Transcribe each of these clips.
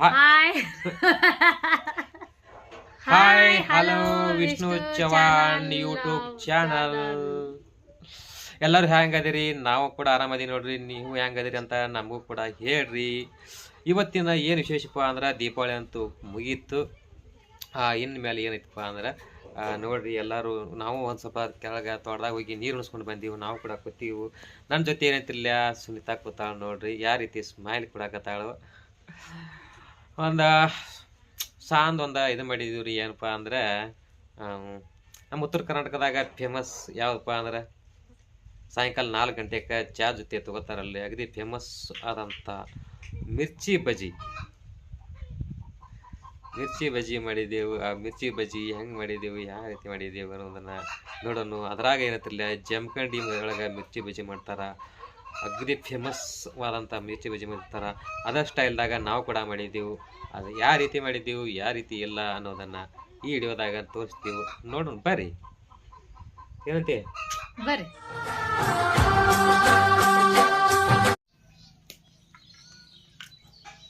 Hi hi hello Vishnu Chavan YouTube channel ಎಲ್ಲರೂ ಹೆಂಗದಿರಿ? ನಾವು ಕೂಡ ಆರಾಮದಿ ನೋಡ್ರಿ ನೀವು ಹೆಂಗದಿರಿ ಅಂತ ನಮಗೂ ಕೂಡ ಹೇಳ್ರಿ. ಇವತ್ತಿನ ಏನು ವಿಶೇಷಪ್ಪ ಅಂದ್ರೆ ದೀಪಾವಳಿ ಅಂತೂ ಮುಗೀತು. ಇನ್ಮೇಲೆ ಮೇಲೆ ಏನೈತಪ್ಪ ಅಂದ್ರೆ ನೋಡ್ರಿ ಎಲ್ಲರೂ ನಾವು ಒಂದು ಸ್ವಲ್ಪ ಕೆಳಗೆ ತೋಟದಾಗ ಹೋಗಿ ನೀರು ಉಣಿಸ್ಕೊಂಡು ಬಂದೀವಿ ನಾವು ಕೂಡ ಕೂತೀವಿ. ನನ್ನ ಜೊತೆ ಏನೈತಿಲ್ಲ ಸುನೀತಾ ಕೂತಾಳ ನೋಡ್ರಿ ಯಾವ ರೀತಿ ಸ್ಮೈಲ್ ಕೊಡಕತ್ತಾಳು. ಒಂದು, ಸಾಂದ್ ಒಂದು ಇದು ಮಾಡಿದೀವಿ ರೀ ಏನಪ್ಪ ಅಂದ್ರೆ ನಮ್ಮ ಉತ್ತರ ಕರ್ನಾಟಕದಾಗ ಫೇಮಸ್ ಯಾವುದಪ್ಪ ಅಂದ್ರೆ, ಸಾಯಂಕಾಲ ನಾಲ್ಕು ಗಂಟೆಗೆ ಚಾ ಜೊತೆ ತಗೋತಾರಲ್ಲಿ ಅಗದಿ ಫೇಮಸ್ ಆದಂಥ ಮಿರ್ಚಿ ಬಜಿ ಮಿರ್ಚಿ ಬಜಿ ಮಾಡಿದೆವು, ಆ ಮಿರ್ಚಿ ಬಜಿ ಹೆಂಗೆ ಮಾಡಿದೆವು, ಯಾವ ರೀತಿ ಮಾಡಿದೆವು ಅನ್ನೋದನ್ನು ನೋಡೋಣ ಅದ್ರಾಗ ಏನತ್ತಿಲ್ಲ ಜಮಖಂಡಿ ಒಳಗೆ ಮಿರ್ಚಿ ಬಜಿ ಮಾಡ್ತಾರ. ಅಗದಿ ಫೇಮಸ್ ಆದಂಥ ಮಿರ್ಚಿ ಬಜ್ಜಿ ಮಾಡ್ತಾರೆ ಅದ ಸ್ಟೈಲ್ದಾಗ ನಾವು ಕೂಡ ಮಾಡಿದ್ದೆವು. ಅದು ಯಾವ ರೀತಿ ಮಾಡಿದ್ದೆವು ಯಾವ ರೀತಿ ಇಲ್ಲ ಅನ್ನೋದನ್ನ ಈ ವಿಡಿಯೋದಾಗ ತೋರಿಸ್ತೀವಿ. ನೋಡೋಣ, ಬರ್ರಿ. ಏನಂತೆ? ಬರ್ರಿ.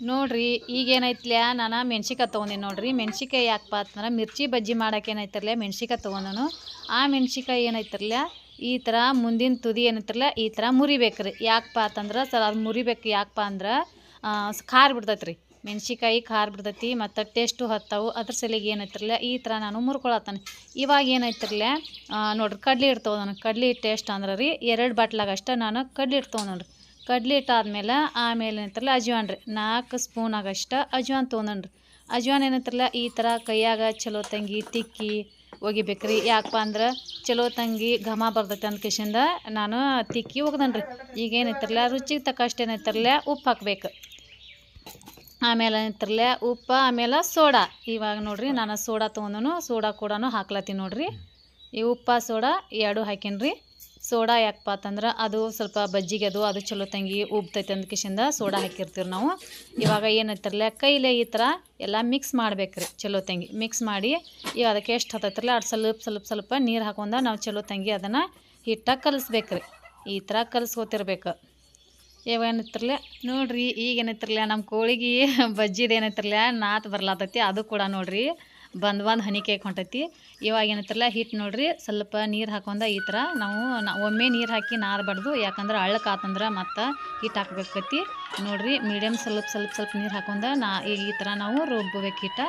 ನೋಡ್ರಿ, ಈಗೇನೈತ್ಲ್ಯಾ? ನಾನು ಮೆಣ್ಸಿಕಾಯಿ ತೊಗೊಂಡಿನಿ ನೋಡ್ರಿ. ಮೆಣ್ಸಿಕಾಯಿ ಯಾಕಪ್ಪ ಅಂತಂದ್ರೆ ಮಿರ್ಚಿ ಬಜ್ಜಿ ಮಾಡಕ್ಕೆ ಏನೈತಿರಲ್ಲ ಮೆಣ್ಸಿಕಾಯಿ ತೊಗೊಂಡನು. ಆ ಮೆಣ್ಸಿಕಾಯಿ ಏನೈತಿರಲ್ಲ ಈ ಥರ ಮುಂದಿನ ತುದಿ ಏನಿರ್ತಿರಲ್ಲ ಈ ಥರ ಮುರಿಬೇಕ್ರಿ ಯಾಕಪ್ಪ ಅಂತಂದ್ರೆ ಸರ್, ಅದು ಮುರಿಬೇಕು ಯಾಕಪ್ಪ ಅಂದ್ರೆ ಖಾರ ಬಿಡ್ತೈತೆ ರೀ ಮೆಣ್ಸಿಕಾಯಿ ಖಾರ ಬಿಡ್ತೈತಿ, ಮತ್ತು ಟೇಸ್ಟು ಹತ್ತವು. ಅದ್ರ ಸಲಿಗೆ ಏನೈತಿರಲ್ಲ, ಈ ಥರ ನಾನು ಮುರ್ಕೊಳತ್ತಾನೆ. ಇವಾಗ ಏನೈತಿರಲ್ಲ ನೋಡ್ರಿ ಕಡ್ಲಿ ಹಿಟ್ಟು ನಾನು. ಕಡ್ಲಿ ಟೇಸ್ಟ್ ಅಂದ್ರೆ ರೀ, ಎರಡು ಬಾಟ್ಲಾಗ ನಾನು ಕಡ್ಲಿ ತೊಗೊಂಡು ನೋಡ್ರಿ. ಕಡ್ಲಿ ಹಿಟ್ಟು ಆದ್ಮೇಲೆ ಆಮೇಲೆ ಏನಂತಾರಲ್ಲ, ಅಜ್ವಾನ್ ರೀ. ನಾಲ್ಕು ಸ್ಪೂನ್ ಆಗಷ್ಟ ಅಜ್ವಾನ್ ತೊಗೊಂಡ್ರಿ ಅಜ್ವಾನ್ ಏನಂತಾರಲ್ಲ, ಈ ಥರ ಕೈಯಾಗ ಚಲೋ ತಂಗಿ, ತಿಕ್ಕಿ ಒಗಿಬೇಕ್ರಿ ಯಾಕಪ್ಪ ಅಂದ್ರೆ ಚಲೋ ತಂಗಿ ಘಮ ಬರ್ತೈತೆ ಅಂತ ಕಿಶಿಂದ ನಾನು ತಿಕ್ಕಿ ಒಗ್ದನ್ರಿ ಈಗ ಏನೈತಿರಲ್ಲ ರುಚಿಗೆ ತಕ್ಕಷ್ಟು ಏನೈತಿರಲ್ಲ ಉಪ್ಪು ಹಾಕ್ಬೇಕು. ಆಮೇಲೆ ಏನೈತಿರಲ್ಲ ಉಪ್ಪು, ಆಮೇಲೆ ಸೋಡಾ. ಇವಾಗ ನೋಡ್ರಿ ನಾನು ಸೋಡಾ ತೊಗೊಂಡನು, ಸೋಡಾ ಕೂಡ ಹಾಕ್ಲತ್ತೀನಿ ನೋಡ್ರಿ. ಈ ಉಪ್ಪು, ಸೋಡಾ ಎರಡು ಹಾಕೀನಿ ಸೋಡಾ ಯಾಕಪ್ಪ ಅಂತಂದ್ರೆ ಅದು ಸ್ವಲ್ಪ ಬಜ್ಜಿಗೆ ಅದು ಅದು ಚಲೋ ತಂಗಿ ಉಬ್ತೈತೆ ಅಂದ ಕಿಶಿಂದ ಸೋಡಾ ಹಾಕಿರ್ತೀವಿ ನಾವು. ಇವಾಗ ಏನೈತಿರಲ್ಲ ಕೈಲೇ ಈ ಥರ ಎಲ್ಲ ಮಿಕ್ಸ್ ಮಾಡ್ಬೇಕ್ರಿ ಚಲೋ ತಂಗಿ. ಮಿಕ್ಸ್ ಮಾಡಿ ಈಗ ಅದಕ್ಕೆ ಎಷ್ಟು ಹತ್ತೈತಿರಲ್ಲ ಅದು ಸ್ವಲ್ಪ ಸ್ವಲ್ಪ ಸ್ವಲ್ಪ ನೀರು ಹಾಕೊಂಡ ನಾವು ಚಲೋ ತಂಗಿ ಅದನ್ನು ಹಿಟ್ಟಾಗಿ ಕಲಿಸ್ಬೇಕ್ರಿ. ಈ ಥರ ಕಲಿಸ್ಕೋತಿರ್ಬೇಕು. ಇವಾಗ ಏನೈತಿರಲ್ಲ ನೋಡ್ರಿ ಈಗ ನಮ್ಮ ಕೋಳಿಗೆ ಬಜ್ಜಿದು ಏನೈತಿರಲ್ಲ ನಾತ್ ಬರ್ಲಾತೈತಿ, ಅದು ಕೂಡ ನೋಡ್ರಿ. ಬಂದ್ ಬಂದು ಹನಿ ಕೇಕ್ ಹೊಂಟೈತಿ. ಇವಾಗ ಏನತ್ತಲ್ಲ ಹಿಟ್ಟು ನೋಡ್ರಿ, ಸ್ವಲ್ಪ ನೀರು ಹಾಕೊಂಡ ಈ ಥರ ನಾವು ಒಮ್ಮೆ ನೀರು ಹಾಕಿ ನಾರಬಾರ್ದು ಯಾಕಂದ್ರೆ ಅಳ್ಳಕ್ಕೆ ಆತಂದ್ರೆ ಮತ್ತು ಹಿಟ್ಟು ಹಾಕ್ಬೇಕೈತಿ. ನೋಡ್ರಿ ಮೀಡಿಯಮ್ ಸ್ವಲ್ಪ ಸ್ವಲ್ಪ ಸ್ವಲ್ಪ ನೀರು ಹಾಕೊಂಡ ನಾ ಈ ಥರ ನಾವು ರುಬ್ಬಬೇಕು ಹಿಟ್ಟ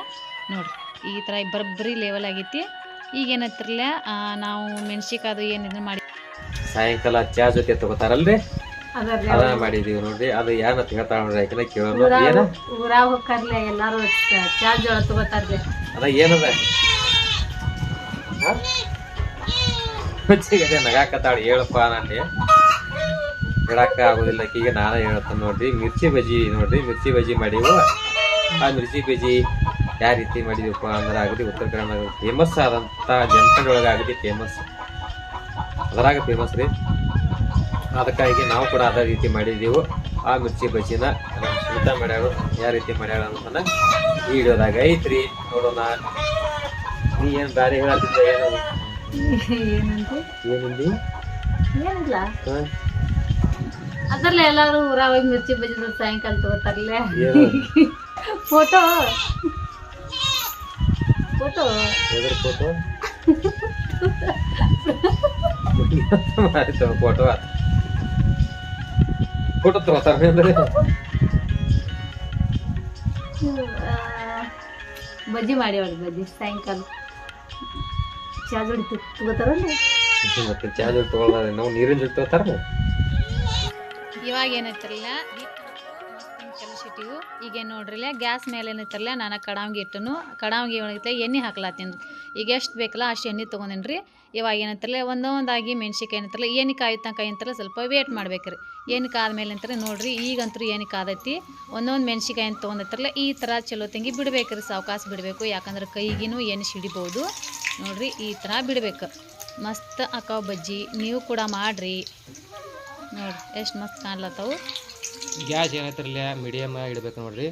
ನೋಡ್ರಿ. ಈ ಥರ ಬರಬ್ಬರಿ ಲೆವೆಲ್ ಆಗೈತಿ. ಈಗ ಏನತ್ತಿರಲ್ಲ ನಾವು ಮೆಣ್ಸಿಕಾದು ಏನು ಮಾಡಿ ಸಾಯಂಕಾಲ ಚಾ ಜೊತೆ ತಗೋತಾರಲ್ರಿ? ಅದ ಮಾಡಿದೀವಿ ನೋಡ್ರಿ. ಅದು ಯಾರ ಹೇಳ್ತಾಳ ನೋಡ್ರಿ ಯಾಕಂದ್ರೆ ಕೇಳೋದು ಏನ? ಊರಾಗ ಹೋಗ್ತಾರ್ಲೆ ಎಲ್ಲಾರು ಚಾರ್ಜ್ ಜೋಳ ತಗೋತಾರ್ಲೆ. ಅದ ಏನದ? ಹುಚ್ಚಿಗದೆ ನಗಾಕತ್ತಾಳ ನಾನು ಹೇಳಕ್ಕ ಆಗೋದಿಲ್ಲ ಈಗ ನಾನೇ ಹೇಳ್ತೇನೆ ನೋಡ್ರಿ. ಮಿರ್ಚಿ ಬಜ್ಜಿ ನೋಡ್ರಿ ಮಿರ್ಚಿ ಬಜ್ಜಿ ಮಾಡಿವು? ಆ ಮಿರ್ಚಿ ಬಜ್ಜಿ ಯಾವ ರೀತಿ ಮಾಡಿದೀವಪ್ಪ ಅಂದ್ರೆ ಅಗದಿ ಉತ್ತರ ಕನ್ನಡ ಫೇಮಸ್ ಆದಂತ ಜನಪದೊಳಗೆ ಆಗಲಿ ಅಗದಿ ಫೇಮಸ್ ಅದರಾಗ ಫೇಮಸ್ ರೀ. ಅದಕ್ಕಾಗಿ ನಾವು ಕೂಡ ಅದೇ ರೀತಿ ಮಾಡಿದ್ದೀವಿ. ಆ ಮಿರ್ಚಿ ಬಜ್ಜಿನ ನಮ್ಮ ಸ್ಮಿತಾ ಮಾಡ್ಯಾಳು. ಯಾವ ರೀತಿ ಮಾಡ್ಯಾಳ ಅನ್ನೋದನ್ನ ಈ ವಿಡಿಯೋದಾಗ ಐತ್ರಿ. ನೋಡೋಣ. ನೀ ಏನ್ ಬ್ಯಾರೆ ಹೇಳತ್ತಿದ್ದ ಏನು? ಏನಿಂದಿ? ಏನಿಲ್ಲ? ಅದರಲ್ಲೇ ಎಲ್ಲಾರು ಊರಾಗ ಹೋಗಿ ಮಿರ್ಚಿ ಬಜ್ಜಿ ಸಾಯಂಕಾಲ ತಗೋತಾರಲ್ಲ. Photo photo. ಫೋಟೋ. ಎದ್ರ ಫೋಟೋ? ಆಯ್ತು ಫೋಟೋ ತರ ತಗೋತಾರ ಅಂದ್ರೆ ಬಜ್ಜಿ ಮಾಡಿ ಬಜ್ಜಿ ಸಾಯಂಕಾಲ. ಚಾ ಜೋಡಿ ತಗೋತಾರಲ್ಲ ಮತ್ತೆ ಜೋಡಿ ತಗೊಳ್ತಾರೆ. ನಾವು ನೀರಿನ ಜೊತೆ ತಗೋತಾರ? ಇವಾಗ ಏನೈತಿರಲ್ಲ ಕಲಿಸಿಟ್ಟಿವು ಈಗ ನೋಡ್ರಿಲ್ಲ, ಗ್ಯಾಸ್ ಮೇಲೆ ಏನಿತ್ತಲ್ಲ ನಾನು ಕಡಾವಿಗೆ ಇಟ್ಟನು, ಕಡಾವಿಗೆ ಒಳಗಿತ್ತ ಎಣ್ಣೆ ಹಾಕ್ಲಾತೀನಿ ಈಗ ಎಷ್ಟು ಬೇಕಲ್ಲ, ಅಷ್ಟು ಎಣ್ಣೆ ತೊಗೊಂಡಿನಿ ರೀ ಇವಾಗ ಏನಂತಾರಲ್ಲ ಒಂದೊಂದಾಗಿ ಮೆಣ್ಸಿಕಾಯಿ ಏನಂತಾರಲ್ಲ ಏನು ಕಾಯಿ ತನಕ ಏನಂತಾರಲ್ಲ ಸ್ವಲ್ಪ ವೇಟ್ ಮಾಡ್ಬೇಕು ರೀ ಏನು ಕಾದ್ಮೇಲೆ ಅಂತಾರೆ ನೋಡ್ರಿ, ಈಗಂತೂ ಏನು ಕಾದೈತಿ ಒಂದೊಂದು ಮೆಣ್ಸಿಕಾಯಿ ಅಂತ ತೊಗೊಂಡಿರ್ತಾರಲ್ಲ ಈ ಥರ ಚಲೋ ತಂಗಿ ಬಿಡ್ಬೇಕು ರೀ ಸಾವಕಾಶ ಬಿಡಬೇಕು. ಯಾಕಂದ್ರೆ ಕೈಗಿನೂ ಎಣ್ಣೆ ಸಿಡಿಬೋದು. ನೋಡ್ರಿ, ಈ ಥರ ಬಿಡ್ಬೇಕು. ಮಸ್ತ್ ಅಕ್ಕ ಬಜ್ಜಿ, ನೀವು ಕೂಡ ಮಾಡಿರಿ. ನೋಡ್ರಿ ಎಷ್ಟು ಮಸ್ತ್ ಕಾಣ್ಲತ್ತವು. ಗ್ಯಾಸ್ ಏನೈತಿರಲ್ಲ ಮೀಡಿಯಮ್ ಇಡ್ಬೇಕು ನೋಡ್ರಿ.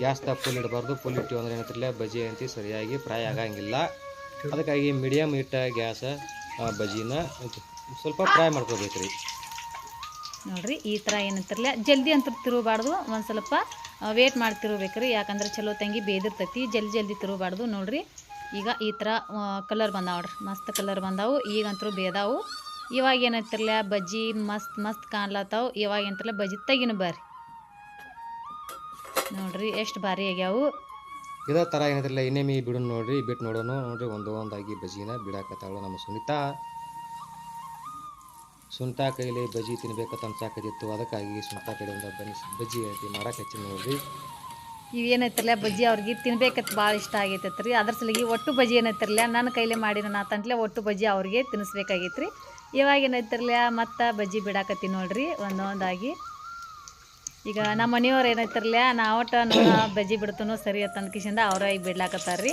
ಗ್ಯಾಸ್ ತ ಫುಲ್ ಇಡಬಾರ್ದು ಫುಲ್ ಇಟ್ಟಿವಿ ಅಂದ್ರೆ ಏನೈತಿರಲ್ಲ ಬಜ್ಜಿ ಅಂತಿ ಸರಿಯಾಗಿ ಫ್ರೈ ಆಗಂಗಿಲ್ಲ. ಅದಕ್ಕಾಗಿ ಮೀಡಿಯಮ್ ಇಟ್ಟ ಗ್ಯಾಸ್ ಬಜ್ಜಿನ ಸ್ವಲ್ಪ ಫ್ರೈ ಮಾಡ್ಕೋಬೇಕ್ರಿ. ನೋಡ್ರಿ ಈ ಥರ ಏನಂತಿರಲ್ಲ ಜಲ್ದಿ ಅಂತ ತಿರುಗಬಾರ್ದು ಒಂದು ಸ್ವಲ್ಪ ವೇಟ್ ಮಾಡಿ ತಿರುಬೇಕ್ರಿ ಯಾಕಂದ್ರೆ ಚಲೋ ತಂಗಿ ಬೇದಿರ್ತೈತಿ ಜಲ್ದಿ ಜಲ್ದಿ ತಿರುಗಬಾರ್ದು ನೋಡ್ರಿ. ಈಗ ಈ ಥರ ಕಲರ್ ಬಂದಾವ ನೋಡ್ರಿ. ಮಸ್ತ್ ಕಲರ್ ಬಂದಾವು ಈಗಂತರೂ ಬೇದಾವು. ಇವಾಗ ಏನೈತಿರಲ್ಲ ಬಜ್ಜಿ ಮಸ್ತ್ ಮಸ್ತ್ ಕಾಣ್ಲತ್ತಾವ. ಇವಾಗ ಏನಂತಿರಲ್ಲ ಬಜ್ಜಿ ತೆಗಿನ ಬರ್ರಿ. ನೋಡ್ರಿ ಎಷ್ಟು ಭಾರಿ ಆಗ್ಯಾವು. ಇದೇ ಥರ ಏನಿದ್ರಲ್ಲ ಇನ್ನೇಮಿ ಬಿಡು ನೋಡ್ರಿ ಬಿಟ್ಟು ನೋಡೋಣ ನೋಡ್ರಿ ಒಂದು ಒಂದಾಗಿ ಬಜ್ಜಿನ ಬಿಡಾಕತ್ತಾಳು ನಮ್ಮ ಸುನಿತಾ. ಸುನಿತಾ ಕೈಲಿ ಬಜ್ಜಿ ತಿನ್ಬೇಕಂತ ಅನ್ಸಾಕತ್ತಿತ್ತು ಅದಕ್ಕಾಗಿ ಸುನಿತಾ ಕಡೆ ಒಂದು ಬನ್ನಿ ಬಜ್ಜಿ ಐತಿ ಮಾಡಕ್ಕೆ ಹಚ್ಚಿ ನೋಡ್ರಿ. ಇವೇನೈತಿರಲ್ಲ ಬಜ್ಜಿ ಅವ್ರಿಗೆ ತಿನ್ಬೇಕಂತ ಭಾಳ ಇಷ್ಟ ಆಗೈತೈತೆ ರೀ ಅದ್ರ ಸಲಿಗೆ ಒಟ್ಟು ಬಜ್ಜಿ ಏನೈತಿರಲ್ಲ ನನ್ನ ಕೈಲೇ ಮಾಡಿದ ನಾತಂಟ್ಲೆ ಒಟ್ಟು ಬಜ್ಜಿ ಅವ್ರಿಗೆ ತಿನ್ನಿಸ್ಬೇಕಾಗೈತೆ ಇವಾಗ ಏನೈತಿರಲ್ಲ ಮತ್ತು ಬಜ್ಜಿ ಬಿಡಾಕತ್ತೀನಿ ನೋಡ್ರಿ ಒಂದೊಂದಾಗಿ. ಈಗ ನಮ್ಮ ಮನೆಯವ್ರು ಏನೈತಿರಲ್ಲ ನಾ ಒಟ್ಟು ನೋಡ ಬಜ್ಜಿ ಬಿಡ್ತೂ ಸರಿ ಅಂತ ಕಿಶಿಂದ ಅವ್ರ ಈಗ ಬಿಡ್ಲಾಕತ್ತಾರ್ರಿ.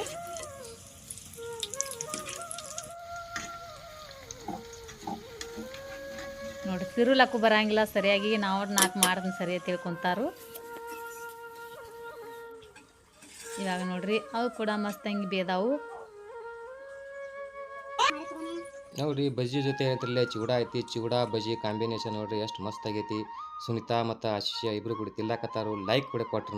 ನೋಡ್ರಿ ತಿರುಲಕ್ಕೂ ಬರಂಗಿಲ್ಲ ಸರಿಯಾಗಿ ನಾವು ನಾಲ್ಕು ಮಾಡ್ದನ್ ಸರಿ ತಿಳ್ಕೊಂತಾರು. ಇವಾಗ ನೋಡ್ರಿ ಅವು ಕೂಡ ಮಸ್ತಂಗಿ ಬೇದಾವು. ನೋಡ್ರಿ, ಬಜ್ಜಿ ಜೊತೆ ಏನಂತಿರಲ್ಲ ಚಿಗುಡ ಐತಿ. ಚಿಗುಡ, ಬಜ್ಜಿ ಕಾಂಬಿನೇಷನ್ ನೋಡ್ರಿ, ಎಷ್ಟು ಮಸ್ತ್ ಆಗೈತಿ. ಸುನಿತಾ ಮತ್ತು ಆಶಿಷ ಇಬ್ರು ಕೂಡ ತಿನ್ಲಾಕತ್ತಾರು ಲೈಕ್ ಕೂಡ ಕೊಟ್ರು ನೋಡ್ರಿ.